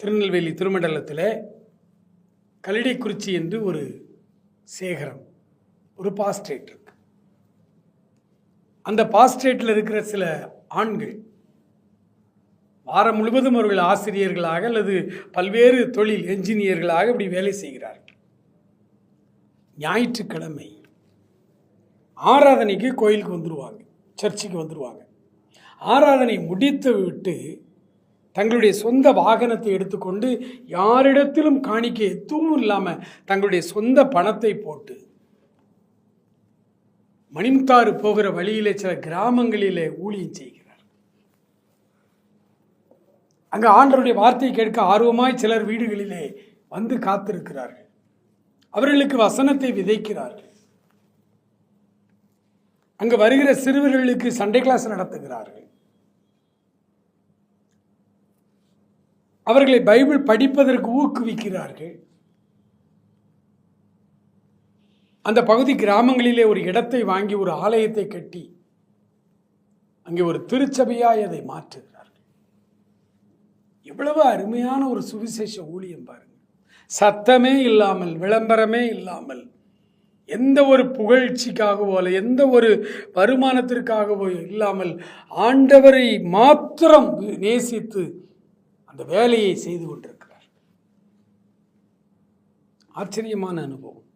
திருநெல்வேலி திருமண்டலத்தில் கல்லடைக்குறிச்சி என்று ஒரு சேகரம் ஒரு பாஸ்ட்ரேட் இருக்கு. அந்த பாஸ்ட்ரேட்டில் இருக்கிற சில ஆண்கள் வாரம் முழுவதும் அவர்கள் ஆசிரியர்களாக அல்லது பல்வேறு தொழில் என்ஜினியர்களாக இப்படி வேலை செய்கிறார்கள். ஞாயிற்றுக்கிழமை ஆராதனைக்கு கோயிலுக்கு வந்துடுவாங்க சர்ச்சுக்கு வந்துடுவாங்க ஆராதனை முடித்து விட்டு தங்களுடைய சொந்த வாகனத்தை எடுத்துக்கொண்டு யாரிடத்திலும் காணிக்க எதுவும் இல்லாமல் தங்களுடைய சொந்த பணத்தை போட்டு மணிமுத்தாறு போகிற வழியிலே சில கிராமங்களிலே ஊழியம் செய்கிறார். அங்கே ஆண்டருடைய வார்த்தையை கேட்க ஆர்வமாய் சிலர் வீடுகளிலே வந்து காத்திருக்கிறார்கள். அவர்களுக்கு வசனத்தை விதைக்கிறார்கள். அங்கு வருகிற சிறுவர்களுக்கு சண்டே கிளாஸ் நடத்துகிறார்கள். அவர்களை பைபிள் படிப்பதற்கு ஊக்குவிக்கிறார்கள். அந்த பகுதி கிராமங்களிலே ஒரு இடத்தை வாங்கி ஒரு ஆலயத்தை கட்டி அங்கே ஒரு திருச்சபையாய் அதை மாற்றுகிறார்கள். எவ்வளவு அருமையான ஒரு சுவிசேஷ ஊழியம் பாருங்கள் சத்தமே இல்லாமல் விளம்பரமே இல்லாமல் எந்த ஒரு புகழ்ச்சிக்காகவோ அல்ல எந்த ஒரு வருமானத்திற்காகவோ இல்லாமல் ஆண்டவரை மாத்திரம் நேசித்து அந்த வேலையை செய்து கொண்டிருக்கிறார். ஆச்சரியமான அனுபவம்.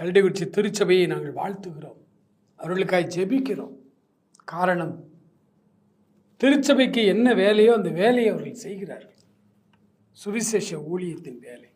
கல்டிகுச்சி திருச்சபையை நாங்கள் வாழ்த்துகிறோம். அவர்களுக்காய் ஜெபிக்கிறோம். காரணம் திருச்சபைக்கு என்ன வேலையோ அந்த வேலையை அவர்கள் செய்கிறார்கள். சுவிசேஷ ஊழியத்தின் வேலை.